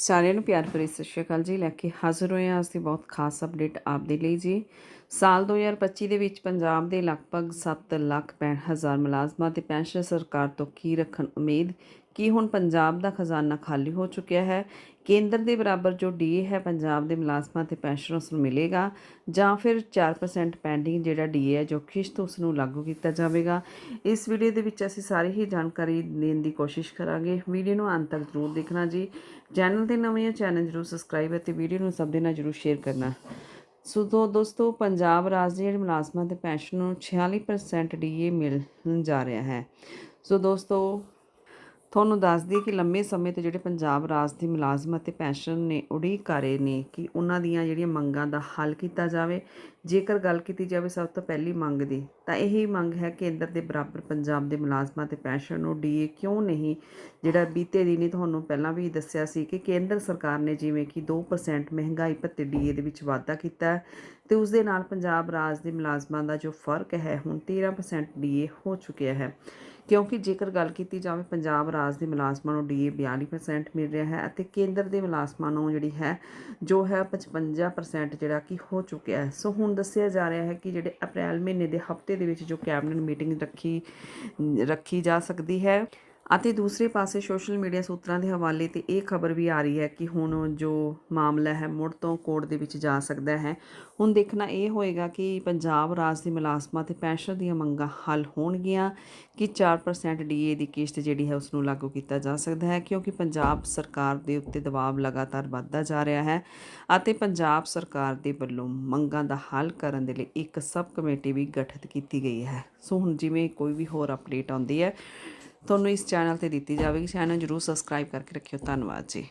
ਸਾਰਿਆਂ ਨੂੰ ਪਿਆਰ ਭਰੀ ਸਤਿ ਸ਼੍ਰੀ ਅਕਾਲ ਜੀ। ਲੈ ਕੇ ਹਾਜ਼ਰ ਹੋਏ ਹਾਂ। ਅਸੀਂ ਬਹੁਤ ਖਾਸ ਅਪਡੇਟ ਆਪ ਦੇ ਲਈ ਜੀ। ਸਾਲ 2025 ਦੇ ਵਿੱਚ ਪੰਜਾਬ ਦੇ ਲਗਭਗ 7 ਲੱਖ ਪੈਂਹਠ ਹਜ਼ਾਰ ਮੁਲਾਜ਼ਮਾਂ ਤੇ ਪੈਨਸ਼ਨ ਸਰਕਾਰ ਤੋਂ ਕੀ ਰੱਖਣ ਉਮੀਦ ਕੀ ਹੁਣ ਪੰਜਾਬ ਦਾ ਖਜ਼ਾਨਾ ਖਾਲੀ ਹੋ ਚੁੱਕਿਆ ਹੈ। ਕੇਂਦਰ ਦੇ ਬਰਾਬਰ ਜੋ ਡੀਏ ਹੈ, ਪੰਜਾਬ ਦੇ ਮੁਲਾਜ਼ਮਾਂ ਤੇ ਪੈਨਸ਼ਨਰਸ ਨੂੰ ਮਿਲੇਗਾ ਜਾਂ ਫਿਰ 4% ਪੈਂਡਿੰਗ ਜਿਹੜਾ ਡੀਏ ਹੈ, ਜੋ ਕਿਸ਼ਤ ਉਸ ਨੂੰ ਲਾਗੂ ਕੀਤਾ ਜਾਵੇਗਾ। ਇਸ ਵੀਡੀਓ ਦੇ ਵਿੱਚ ਅਸੀਂ ਸਾਰੀ ਹੀ ਜਾਣਕਾਰੀ ਦੇਣ ਦੀ ਕੋਸ਼ਿਸ਼ ਕਰਾਂਗੇ। ਵੀਡੀਓ ਨੂੰ ਅੰਤ ਤੱਕ ਜ਼ਰੂਰ ਦੇਖਣਾ ਜੀ। ਚੈਨਲ ਤੇ ਨਵੇਂ ਹੋ, ਚੈਨਲ ਜ਼ਰੂਰ ਸਬਸਕ੍ਰਾਈਬ ਅਤੇ ਵੀਡੀਓ ਨੂੰ ਸਭ ਦੇ ਨਾਲ ਜ਼ਰੂਰ ਸ਼ੇਅਰ ਕਰਨਾ। ਸੋ ਦੋ ਦੋਸਤੋ, ਪੰਜਾਬ ਰਾਜ ਦੇ ਜਿਹੜੇ ਮੁਲਾਜ਼ਮਾਂ ਤੇ ਪੈਨਸ਼ਨ ਨੂੰ 46% ਡੀਏ ਮਿਲਣ ਜਾ ਰਿਹਾ ਹੈ। ਸੋ ਦੋਸਤੋ ਤੁਹਾਨੂੰ ਦੱਸ ਦਈਏ ਕਿ ਲੰਮੇ ਸਮੇਂ ਤੋਂ ਜਿਹੜੇ ਪੰਜਾਬ ਰਾਜ ਦੇ ਮੁਲਾਜ਼ਮ ਅਤੇ ਪੈਨਸ਼ਨ ਨੇ ਉਡੀਕ ਕਰ ਰਹੇ ਨੇ ਕਿ ਉਹਨਾਂ ਦੀਆਂ ਜਿਹੜੀਆਂ ਮੰਗਾਂ ਦਾ ਹੱਲ ਕੀਤਾ ਜਾਵੇ। ਜੇਕਰ ਗੱਲ ਕੀਤੀ ਜਾਵੇ ਸਭ ਤੋਂ ਪਹਿਲੀ ਮੰਗ ਦੀ, ਤਾਂ ਇਹੀ ਮੰਗ ਹੈ ਕੇਂਦਰ ਦੇ ਬਰਾਬਰ ਪੰਜਾਬ ਦੇ ਮੁਲਾਜ਼ਮਾਂ ਤੇ ਪੈਨਸ਼ਨ ਨੂੰ ਡੀਏ ਕਿਉਂ ਨਹੀਂ? ਜਿਹੜਾ ਬੀਤੇ ਦਿਨੀ ਤੁਹਾਨੂੰ ਪਹਿਲਾਂ ਵੀ ਦੱਸਿਆ ਸੀ ਕਿ ਕੇਂਦਰ ਸਰਕਾਰ ਨੇ ਜਿਵੇਂ ਕਿ 2% ਮਹਿੰਗਾਈ ਭੱਤੇ ਡੀਏ ਦੇ ਵਿੱਚ ਵਾਧਾ ਕੀਤਾ ਹੈ ਤੇ ਉਸ ਦੇ ਨਾਲ ਪੰਜਾਬ ਰਾਜ ਦੇ ਮੁਲਾਜ਼ਮਾਂ ਦਾ ਜੋ ਫ਼ਰਕ ਹੈ, ਹੁਣ 13% ਡੀਏ ਹੋ ਚੁੱਕਿਆ ਹੈ। ਕਿਉਂਕਿ ਜੇਕਰ ਗੱਲ ਕੀਤੀ ਜਾਵੇ ਪੰਜਾਬ ਰਾਜ ਦੇ ਮੁਲਾਜ਼ਮਾਂ ਨੂੰ ਡੀਏ 42% ਮਿਲ ਰਿਹਾ ਹੈ ਅਤੇ ਕੇਂਦਰ ਦੇ ਮੁਲਾਜ਼ਮਾਂ ਨੂੰ ਜਿਹੜੀ ਹੈ, ਜੋ ਹੈ 55% ਜਿਹੜਾ ਕਿ ਹੋ ਚੁੱਕਿਆ ਹੈ। ਸੋ ਹੁਣ ਦੱਸਿਆ ਜਾ ਰਿਹਾ ਹੈ ਕਿ ਜਿਹੜੇ ਅਪ੍ਰੈਲ ਮਹੀਨੇ ਦੇ ਹਫ਼ਤੇ ਦੇ ਵਿੱਚ ਜੋ ਕੈਬਨਿਟ ਮੀਟਿੰਗ ਰੱਖੀ ਰੱਖੀ ਜਾ ਸਕਦੀ ਹੈ ਅਤੇ ਦੂਸਰੇ ਪਾਸੇ ਸੋਸ਼ਲ ਮੀਡੀਆ ਸੂਤਰਾਂ ਦੇ ਹਵਾਲੇ ਤੇ ਇਹ ਖਬਰ ਵੀ ਆ ਰਹੀ ਹੈ ਕਿ ਹੁਣ ਜੋ ਮਾਮਲਾ ਹੈ, ਮੁੜ ਤੋਂ ਕੋਰਟ ਦੇ ਵਿੱਚ ਜਾ ਸਕਦਾ ਹੈ। ਹੁਣ ਦੇਖਣਾ ਇਹ ਹੋਏਗਾ ਕਿ ਪੰਜਾਬ ਰਾਜ ਦੇ ਮੁਲਾਜ਼ਮਾਂ ਤੇ ਪੈਨਸ਼ਨ ਦੀਆਂ ਮੰਗਾਂ ਹੱਲ ਹੋਣਗੀਆਂ ਕਿ 4% ਡੀਏ ਦੀ ਕਿਸ਼ਤ ਜਿਹੜੀ ਹੈ ਉਸ ਨੂੰ ਲਾਗੂ ਕੀਤਾ ਜਾ ਸਕਦਾ ਹੈ, ਕਿਉਂਕਿ ਪੰਜਾਬ ਸਰਕਾਰ ਦੇ ਉੱਤੇ ਦਬਾਅ ਲਗਾਤਾਰ ਵੱਧਦਾ ਜਾ ਰਿਹਾ ਹੈ ਅਤੇ ਪੰਜਾਬ ਸਰਕਾਰ ਦੇ ਵੱਲੋਂ ਮੰਗਾਂ ਦਾ ਹੱਲ ਕਰਨ ਦੇ ਲਈ ਇੱਕ ਸਬ ਕਮੇਟੀ ਵੀ ਗਠਿਤ ਕੀਤੀ ਗਈ ਹੈ। ਸੋ ਹੁਣ ਜਿਵੇਂ ਕੋਈ ਵੀ ਹੋਰ ਅਪਡੇਟ ਆਉਂਦੀ ਹੈ ਤੁਹਾਨੂੰ ਇਸ ਚੈਨਲ ਤੇ ਦਿੱਤੀ ਜਾਵੇਗੀ। ਚੈਨਲ ਜਰੂਰ ਸਬਸਕ੍ਰਾਈਬ ਕਰਕੇ ਰੱਖਿਓ। ਧੰਨਵਾਦ ਜੀ।